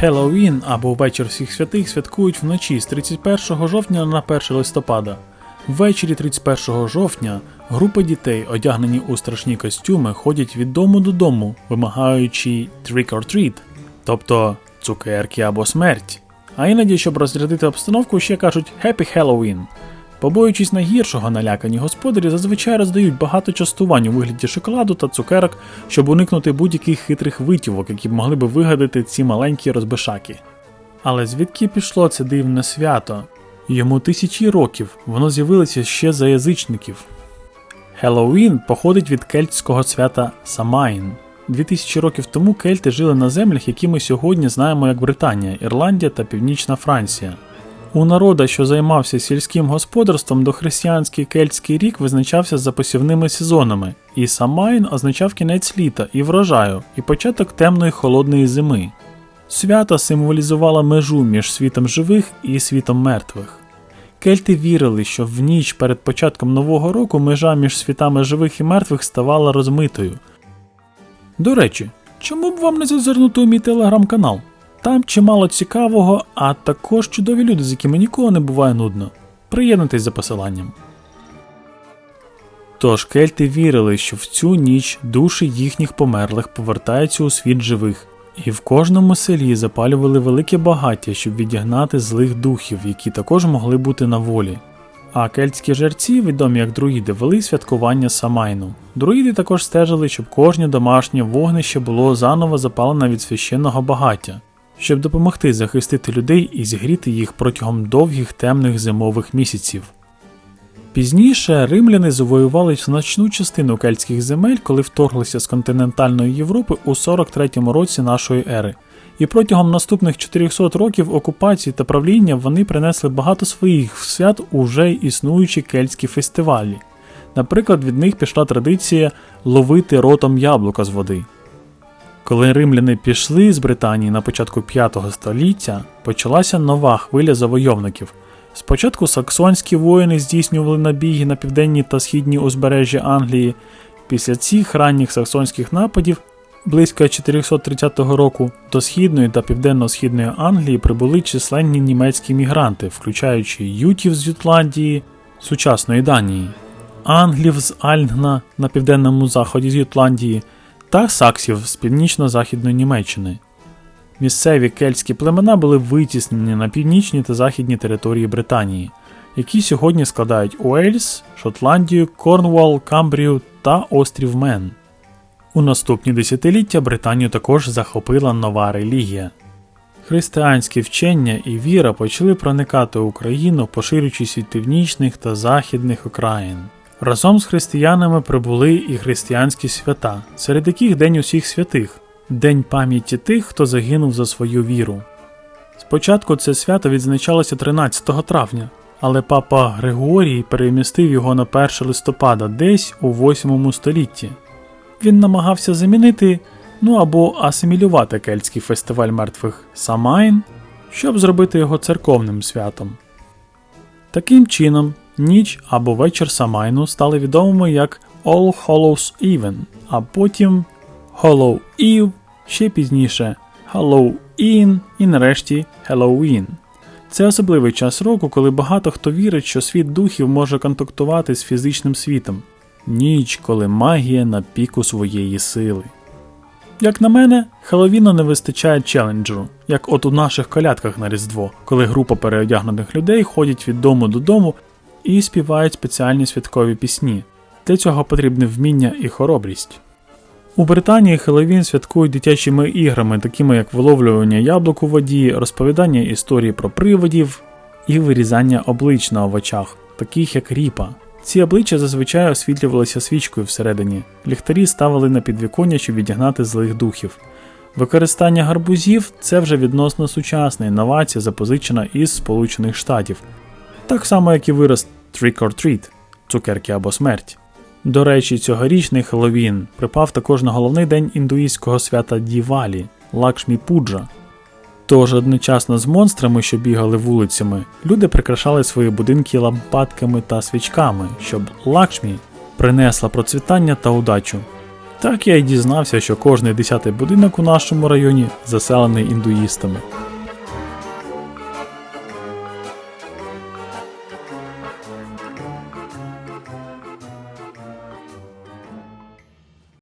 Хеллоуін або Вечір всіх святих святкують вночі з 31 жовтня на 1 листопада. Ввечері 31 жовтня група дітей, одягнені у страшні костюми, ходять від дому додому, вимагаючи trick or treat, тобто цукерки або смерть. А іноді, щоб розрядити обстановку, ще кажуть Happy Halloween. Побоюючись найгіршого, налякані господарі зазвичай роздають багато частувань у вигляді шоколаду та цукерок, щоб уникнути будь-яких хитрих витівок, які б могли би вигадати ці маленькі розбишаки. Але звідки пішло це дивне свято? Йому тисячі років, воно з'явилося ще за язичників. Хеллоуін походить від кельтського свята Самайн. Дві тисячі років тому кельти жили на землях, які ми сьогодні знаємо як Британія, Ірландія та Північна Франція. У народа, що займався сільським господарством, дохристиянський кельтський рік визначався за посівними сезонами, і Самайн означав кінець літа і врожаю, і початок темної холодної зими. Свято символізувало межу між світом живих і світом мертвих. Кельти вірили, що в ніч перед початком нового року межа між світами живих і мертвих ставала розмитою. До речі, чому б вам не зазирнути у мій телеграм-канал? Там чимало цікавого, а також чудові люди, з якими ніколи не буває нудно. Приєднуйтесь за посиланням. Тож кельти вірили, що в цю ніч душі їхніх померлих повертаються у світ живих, і в кожному селі запалювали велике багаття, щоб відігнати злих духів, які також могли бути на волі. А кельтські жерці, відомі як друїди, вели святкування Самайну. Друїди також стежили, щоб кожне домашнє вогнище було заново запалене від священного багаття, щоб допомогти захистити людей і зігріти їх протягом довгих темних зимових місяців. Пізніше римляни завоювали значну частину кельтських земель, коли вторглися з континентальної Європи у 43-му році нашої ери. І протягом наступних 400 років окупації та правління вони принесли багато своїх свят у вже існуючі кельтські фестивалі. Наприклад, від них пішла традиція ловити ротом яблука з води. Коли римляни пішли з Британії на початку 5 століття, почалася нова хвиля завойовників. Спочатку саксонські воїни здійснювали набіги на південні та східні узбережжя Англії. Після цих ранніх саксонських нападів, близько 430 року, до східної та південно-східної Англії прибули численні німецькі мігранти, включаючи ютів з Ютландії, сучасної Данії, англів з Альнгна на південному заході з Ютландії та саксів з північно-західної Німеччини. Місцеві кельтські племена були витіснені на північні та західні території Британії, які сьогодні складають Уельс, Шотландію, Корнуолл, Камбрію та острів Мен. У наступні десятиліття Британію також захопила нова релігія. Християнські вчення і віра почали проникати в Україну, поширюючись від північних та західних окраїн. Разом з християнами прибули і християнські свята, серед яких День усіх святих, День пам'яті тих, хто загинув за свою віру. Спочатку це свято відзначалося 13 травня, але папа Григорій перемістив його на 1 листопада десь у 8 столітті. Він намагався замінити, ну або асимілювати кельтський фестиваль мертвих Самайн, щоб зробити його церковним святом. Таким чином, ніч або вечір Самайну стали відомими як All Hallows Even, а потім Hollow Eve, ще пізніше Halloween і нарешті Halloween. Це особливий час року, коли багато хто вірить, що світ духів може контактувати з фізичним світом. Ніч, коли магія на піку своєї сили. Як на мене, Хеллоуіну не вистачає челенджеру, як от у наших колядках на Різдво, коли група переодягнених людей ходять від дому додому і співають спеціальні святкові пісні. Для цього потрібне вміння і хоробрість. У Британії Хеллоуін святкують дитячими іграми, такими як виловлювання яблук у воді, розповідання історії про привидів і вирізання облич на овочах, таких як ріпа. Ці обличчя зазвичай освітлювалися свічкою всередині. Ліхтарі ставили на підвіконня, щоб відігнати злих духів. Використання гарбузів це вже відносно сучасна інновація, запозичена із Сполучених Штатів, так само як і вираз Trick or Treat – цукерки або смерть. До речі, цьогорічний Хеллоуін припав також на головний день індуїстського свята Дівалі Лакшмі Пуджа. Тож одночасно з монстрами, що бігали вулицями, люди прикрашали свої будинки лампадками та свічками, щоб Лакшмі принесла процвітання та удачу. Так я й дізнався, що кожний десятий будинок у нашому районі заселений індуїстами.